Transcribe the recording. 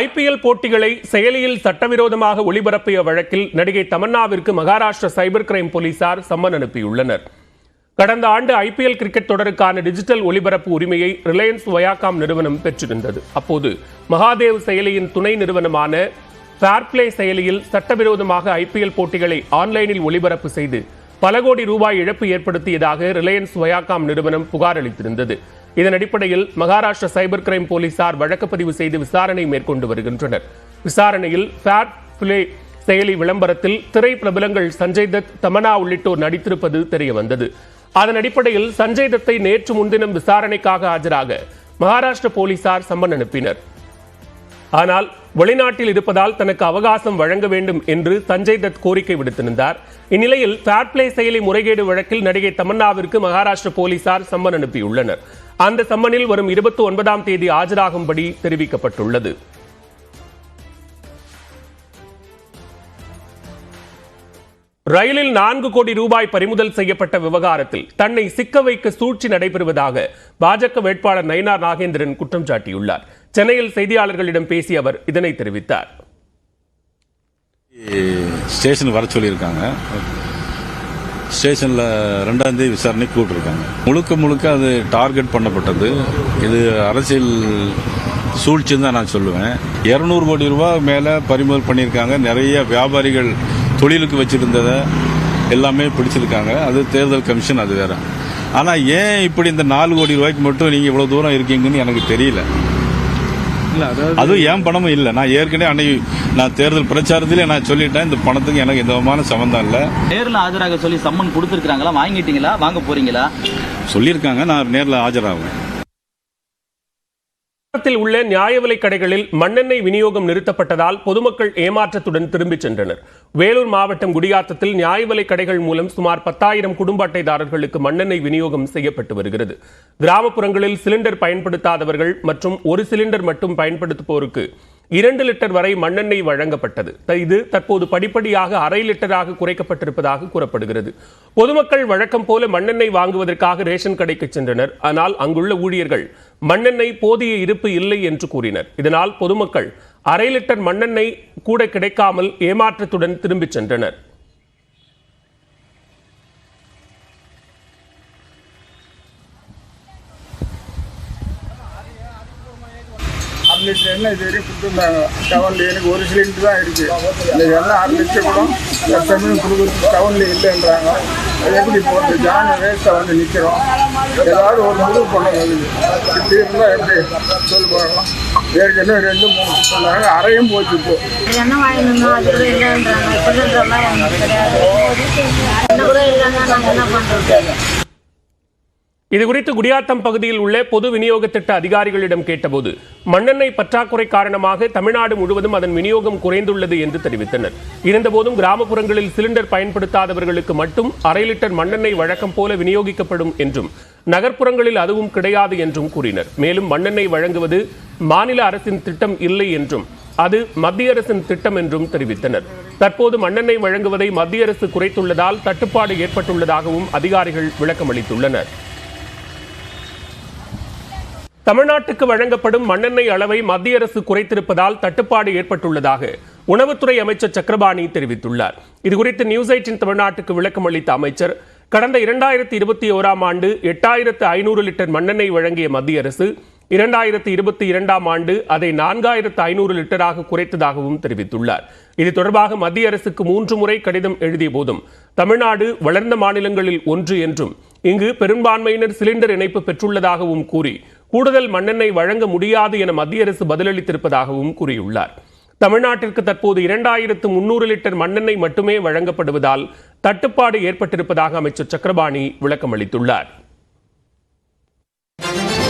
IPL போட்டிகளை செயலியில் சட்டவிரோதமாக ஒளிபரப்பிய வழக்கில் நடிகை தமன்னாவிற்கு மகாராஷ்டிர சைபர் கிரைம் போலீசார் சம்மன் அனுப்பியுள்ளனர். கடந்த ஆண்டு ஐபிஎல் கிரிக்கெட் தொடருக்கான டிஜிட்டல் ஒளிபரப்பு உரிமையை ரிலையன்ஸ் வயாகாம் நிறுவனம் பெற்றிருந்தது. அப்போது மகாதேவ் செயலியின் துணை நிறுவனமான ஃபேர்பிளே செயலியில் சட்டவிரோதமாக ஐபிஎல் போட்டிகளை ஆன்லைனில் ஒளிபரப்பு செய்து பல கோடி ரூபாய் இழப்பு ஏற்படுத்தியதாக ரிலையன்ஸ் வயாகாம் நிறுவனம் புகார் அளித்திருந்தது. இதன் அடிப்படையில் மகாராஷ்டிர சைபர் கிரைம் போலீசார் வழக்கு பதிவு செய்து விசாரணை மேற்கொண்டு வருகின்றனர். விசாரணையில் ஃபேர் பிளே செயலி விளம்பரத்தில் திரை பிரபலங்கள் சஞ்சய் தத் தமனா உள்ளிட்டோர் நடித்திருப்பது தெரியவந்தது. அதன் அடிப்படையில் சஞ்சய் தத்தை நேற்று முன்தினம் விசாரணைக்காக ஆஜராக மகாராஷ்டிர போலீசார் சம்மன் அனுப்பினர். ஆனால் வெளிநாட்டில் இருப்பதால் தனக்கு அவகாசம் வழங்க வேண்டும் என்று சஞ்சய் தத் கோரிக்கை விடுத்திருந்தார். இந்நிலையில் ஃபேர்பிளே செயலி முறைகேடு வழக்கில் நடிகை தமன்னாவிற்கு மகாராஷ்டிர போலீசார் சம்மன் அனுப்பியுள்ளனர். அந்த சம்மனில் வரும் இருபத்தி ஒன்பதாம் தேதி ஆஜராகும்படி தெரிவிக்கப்பட்டுள்ளது. ரயிலில் நான்கு கோடி ரூபாய் பறிமுதல் செய்யப்பட்ட விவகாரத்தில் தன்னை சிக்க வைக்க சூழ்ச்சி நடைபெறுவதாக பாஜக வேட்பாளர் நயினார் நாகேந்திரன் குற்றம் சாட்டியுள்ளார். சென்னையில் செய்தியாளர்களிடம் பேசிய அவர் இதனை தெரிவித்தார். ஸ்டேஷன் வர சொல்லியிருக்காங்க. ஸ்டேஷனில் ரெண்டாம் தேதி விசாரணை கூப்பிட்டுருக்காங்க முழுக்க முழுக்க அது டார்கெட் பண்ணப்பட்டது. இது அரசியல் சூழ்ச்சின்னு தான் நான் சொல்லுவேன். இரநூறு கோடி ரூபாய் மேலே பறிமுதல் பண்ணியிருக்காங்க. நிறைய வியாபாரிகள் தொழிலுக்கு வச்சுருந்ததை எல்லாமே பிடிச்சிருக்காங்க. அது தேர்தல் கமிஷன் அது வேற. ஆனால் ஏன் இப்படி இந்த நாலு கோடி ரூபாய்க்கு மட்டும் நீங்கள் இவ்வளோ தூரம் இருக்கீங்கன்னு எனக்கு தெரியல. அதுவும் ஏன் பணமும் இல்லை? நான் ஏற்கனவே அன்னைக்கு நான் தேர்தல் பிரச்சாரத்திலே நான் சொல்லிட்டேன் இந்த பணத்துக்கு எனக்கு எந்த விதமான சம்மந்தம் இல்லை. நேர்ல ஆஜராக சொல்லி சம்மன் கொடுத்துருக்காங்களா வாங்கிட்டீங்களா? வாங்க போறீங்களா? சொல்லியிருக்காங்க நான் நேரில் ஆஜராகுவேன் நகரத்தில் உள்ள நியாய விலைக் கடைகளில் மண்ணெண்ணெய் விநியோகம் நிறுத்தப்பட்டதால் பொதுமக்கள் ஏமாற்றத்துடன் திரும்பிச் சென்றனர். வேலூர் மாவட்டம் குடியாத்தத்தில் நியாய விலைக் கடைகள் மூலம் சுமார் பத்தாயிரம் குடும்ப அட்டைதாரர்களுக்கு மண்ணெண்ணெய் விநியோகம் செய்யப்பட்டு வருகிறது. கிராமப்புறங்களில் சிலிண்டர் பயன்படுத்தாதவர்கள் மற்றும் ஒரு சிலிண்டர் மட்டும் பயன்படுத்துவோருக்கு இரண்டு லிட்டர் வரை மண்ணெண்ணெய் வழங்கப்பட்டது. இது தற்போது படிப்படியாக அரை லிட்டராக குறைக்கப்பட்டிருப்பதாக கூறப்படுகிறது. பொதுமக்கள் வழக்கம் போல மண்ணெண்ணெய் வாங்குவதற்காக ரேஷன் கடைக்கு சென்றனர். ஆனால் அங்குள்ள ஊழியர்கள் மண்ணெண்ணெய் போதிய இருப்பு இல்லை என்று கூறினர். இதனால் பொதுமக்கள் அரை லிட்டர் மண்ணெண்ணெய் கூட கிடைக்காமல் ஏமாற்றத்துடன் திரும்பிச் சென்றனர். அரை லிட்டர் எண்ணெய் இது வரைக்கும் கொடுத்துருந்தாங்க டவுனில் எனக்கு ஒரு சிலிண்டர் தான் இருக்குது இந்த எண்ணெய் அரை லிட்டர் கூட சமயம் கொடுக்குறது டவுனில் இல்லைன்றாங்க. அது எப்படி போட்டு ஜான வேஸ்ட்டாக வந்து நிற்கிறோம் ஏதாவது ஒரு முடிவு பண்ண முடியுது இப்படி இருந்தால் எப்படி? சொல்லி பார்க்கலாம். ஏற்கனவே ரெண்டு மூணு சொன்னாங்க அறையும் போச்சு இப்போ. என்ன வாங்கினோம் அது கூட இல்லைன்றாங்க. இப்படின்ற மாதிரி கிடையாது. என்ன கூட இல்லைன்னா நாங்கள் என்ன பண்ணுறது இது குறித்து குடியாத்தம் பகுதியில் உள்ள பொது விநியோக திட்ட அதிகாரிகளிடம் கேட்டபோது மண்ணெண்ணெய் பற்றாக்குறை காரணமாக தமிழ்நாடு முழுவதும் அதன் விநியோகம் குறைந்துள்ளது என்று தெரிவித்தனர். இருந்தபோதும் கிராமப்புறங்களில் சிலிண்டர் பயன்படுத்தாதவர்களுக்கு மட்டும் அரை லிட்டர் மண்ணெண்ணெய் வழக்கம் போல விநியோகிக்கப்படும் என்றும் நகர்ப்புறங்களில் அதுவும் கிடையாது என்றும் கூறினர். மேலும் மண்ணெண்ணெய் வழங்குவது மாநில அரசின் திட்டம் இல்லை என்றும் அது மத்திய அரசின் திட்டம் என்றும் தெரிவித்தனர். தற்போது மண்ணெண்ணெய் வழங்குவதை மத்திய அரசு குறைத்துள்ளதால் தட்டுப்பாடு ஏற்பட்டுள்ளதாகவும் அதிகாரிகள் விளக்கமளித்துள்ளனர். தமிழ்நாட்டுக்கு வழங்கப்படும் மண்ணெண்ணெய் அளவை மத்திய அரசு குறைத்திருப்பதால் தட்டுப்பாடு ஏற்பட்டுள்ளதாக உணவுத்துறை அமைச்சர் சக்கரபாணி தெரிவித்துள்ளார். இதுகுறித்து நியூஸ் எயிட்டின் தமிழ்நாட்டுக்கு விளக்கம் அளித்த அமைச்சர் கடந்த இரண்டாயிரத்தி இருபத்தி ஓராம் ஆண்டு எட்டாயிரத்து ஐநூறு லிட்டர் மண்ணெண்ணெய் வழங்கிய மத்திய அரசு இரண்டாயிரத்தி இருபத்தி இரண்டாம் ஆண்டு அதை நான்காயிரத்து ஐநூறு லிட்டராக குறைத்ததாகவும் தெரிவித்துள்ளார். இது தொடர்பாக மத்திய அரசுக்கு மூன்று முறை கடிதம் எழுதிய போதும் தமிழ்நாடு வளர்ந்த மாநிலங்களில் ஒன்று என்றும் இங்கு பெரும்பான்மையினர் சிலிண்டர் இணைப்பு பெற்றுள்ளதாகவும் கூறி கூடுதல் மண்ணெண்ணெய் வழங்க முடியாது என மத்திய அரசு பதிலளித்திருப்பதாகவும் கூறியுள்ளார். தமிழ்நாட்டிற்கு தற்போது இரண்டாயிரத்து முன்னூறு லிட்டர் மண்ணெண்ணெய் மட்டுமே வழங்கப்படுவதால் தட்டுப்பாடு ஏற்பட்டிருப்பதாக அமைச்சர் சக்கரபாணி விளக்கமளித்துள்ளார்.